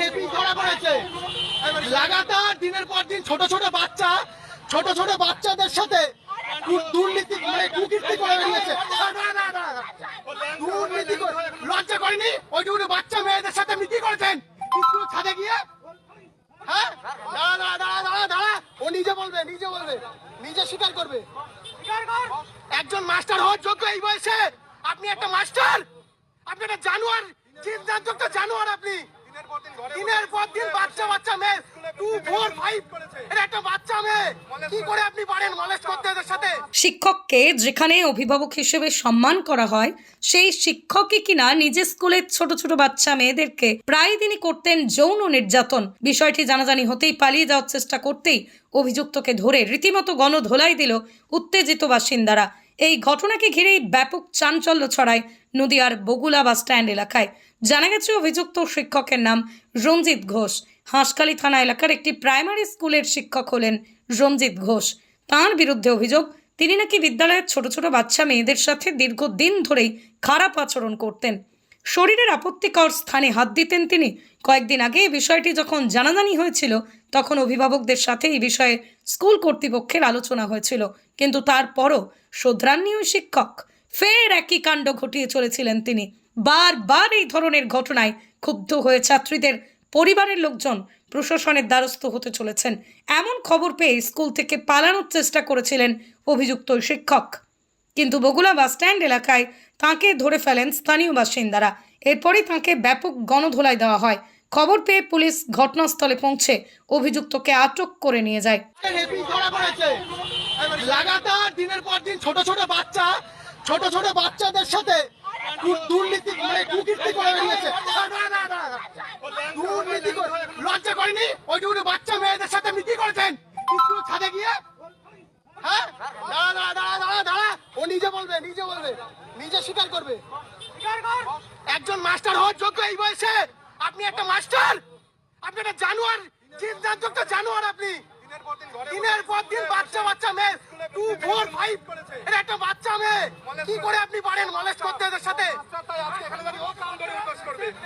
Happy ধরা পড়েছে। লাগাতার দিনের পর দিন ছোট ছোট বাচ্চা ছোট ছোট বাচ্চাদের সাথে দুর্নীতি মানে কুকীর্তি করে বেরিয়েছে। দুর্নীতি লজ্জা করেনি? ওইটুকু বাচ্চা মেয়েদের সাথে মিটি করেছেন? স্কুল ছাদে গিয়ে? হ্যাঁ? দাঁড়া দাঁড়া দাঁড়া দাঁড়া ও নিজে বলবে নিজে বলবে। নিজে স্বীকার করবে। একজন মাস্টার হওয়ার যোগ্য এই বয়সে? আপনি একটা মাস্টার? আপনি একটা জানোয়ার সিদ্ধান্ত একটা জানোয়ার আপনি। দিনের পর দিন বাচ্চা বাচ্চা মেয়ে টু ফোর ফাইভ শিক্ষককে যেখানে অভিভাবক হিসেবে সম্মান করা হয়, সেই শিক্ষকই কিনা নিজের স্কুলের ছোট ছোট বাচ্চা মেয়েদেরকে প্রায় তিনি করতেন যৌন নির্যাতন। বিষয়টি জানাজানি হতেই পালিয়ে যাওয়ার চেষ্টা করতেই অভিযুক্তকে ধরে রীতিমতো গণধোলাই দিল উত্তেজিত বাসিন্দারা। এই ঘটনাকে ঘিরেই ব্যাপক চাঞ্চল্য ছড়ায় নদিয়ার বগুলা বাস স্ট্যান্ড এলাকায়। জানা গেছে, অভিযুক্ত শিক্ষকের নাম রঞ্জিত ঘোষ। হাঁসখালি থানা এলাকার একটি প্রাইমারি স্কুলের শিক্ষক হলেন রঞ্জিত ঘোষ। তার বিরুদ্ধে অভিযোগ, তিনি নাকি বিদ্যালয়ের ছোট ছোট বাচ্চা মেয়েদের সাথে দীর্ঘদিন ধরেই খারাপ আচরণ করতেন। শরীরের আপত্তিকর স্থানে হাত দিতেন তিনি। কয়েকদিন আগে এই বিষয়টি যখন জানাজানি হয়েছিল, তখন অভিভাবকদের সাথে এই বিষয়ে স্কুল কর্তৃপক্ষের আলোচনা হয়েছিল। কিন্তু তারপরও শোধরাননি শিক্ষক। ফের একই কাণ্ড ঘটিয়ে চলেছিলেন তিনি। বারবার এই ধরনের ঘটনায় ক্ষুব্ধ হয়ে ছাত্রীদের পরিবারের লোকজন প্রশাসনের দ্বারস্থ হতে চলেছেন। এমন খবর পেয়ে স্কুল থেকে পালানোর চেষ্টা করেছিলেন অভিযুক্ত শিক্ষক। কিন্তু বগুলা বাসস্ট্যান্ড এলাকায় তাকে ধরে ফেলেন স্থানীয় বাসিন্দারা। এরপরই তাকে ব্যাপক গণধোলাই দেওয়া হয়। খবর পেয়ে পুলিশ ঘটনাস্থলে পৌঁছে অভিযুক্তকে আটক করে নিয়ে যায়। লাগাতার দিনের পর দিন ছোট ছোট বাচ্চা, ছোট ছোট বাচ্চাদের সাথে দুর্নীতি মানে কুকীর্তি করে বেরিয়েছে। দুর্নীতি লজ্জা করেনি? ওইটুকু বাচ্চা মেয়েদের সাথে মিটি করেছেন। স্কুল ছাদে গিয়ে? হ্যাঁ? দাঁড়া দাঁড়া দাঁড়া দাঁড়া দাঁড়া ও নিজে বলবে নিজে বলবে। নিজে স্বীকার করবে। একজন মাস্টার হওয়ার যোগ্য এই বয়সে? আপনি একটা মাস্টার? আপনি একটা জানোয়ার। সিদ্ধান্ত একটা জানোয়ার আপনি। দিনের পর দিন বাচ্চা বাচ্চা মেয়ে টু ফোর ফাইভ এটা একটা বাচ্চা মেয়ে। কি করে আপনি পারেন মলেস্ট করতে এদের সাথে?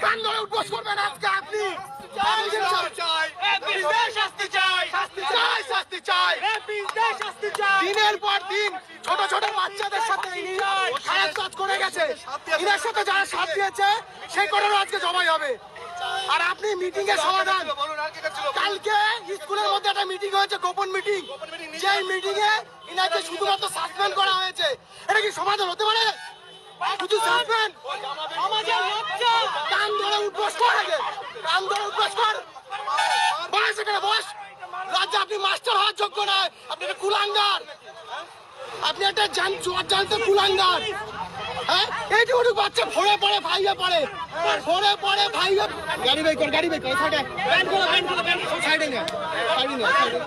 কান ধরে উঠবোস করবেন আজকে আপনি। শাস্তি চাই। শাস্তি চাই। দিনের পর দিন ছোট ছোট বাচ্চাদের সাথে খারাপ কাজ করে গেছে। ইনার সাথে যারা সাথ দিয়েছে সেই করেও আজকে জবাই হবে। আর আপনি মিটিং এর সমাধান। কালকে স্কুলের মধ্যে একটা মিটিং হয়েছে, গোপন মিটিং সেই মিটিং এ ইনাকে শুধুমাত্র সাসপেন্ড করা হয়েছে। এটা কি সমাধান হতে পারে? শুধু সাসপেন্ড সমাজের লজ্জা কান ধরে উঠবস কর আগে। কান ধরে উঠবস কর। বস এখানে, বস। লজ্জা আপনি মাস্টার হওয়ার যোগ্য নয়। আপনি একটা কুলাঙ্গার। আপনি একটা জান জানতে কুলাঙ্গার। হ্যাঁ? এইটুকু বাচ্চা ভরে পড়ে ভাইয়া পড়ে। ভরে পড়ে ভাইয়া গাড়ি বাইক কর গাড়ি বাইক কর সাইডে। সাইডে না সাইডে না সাইডে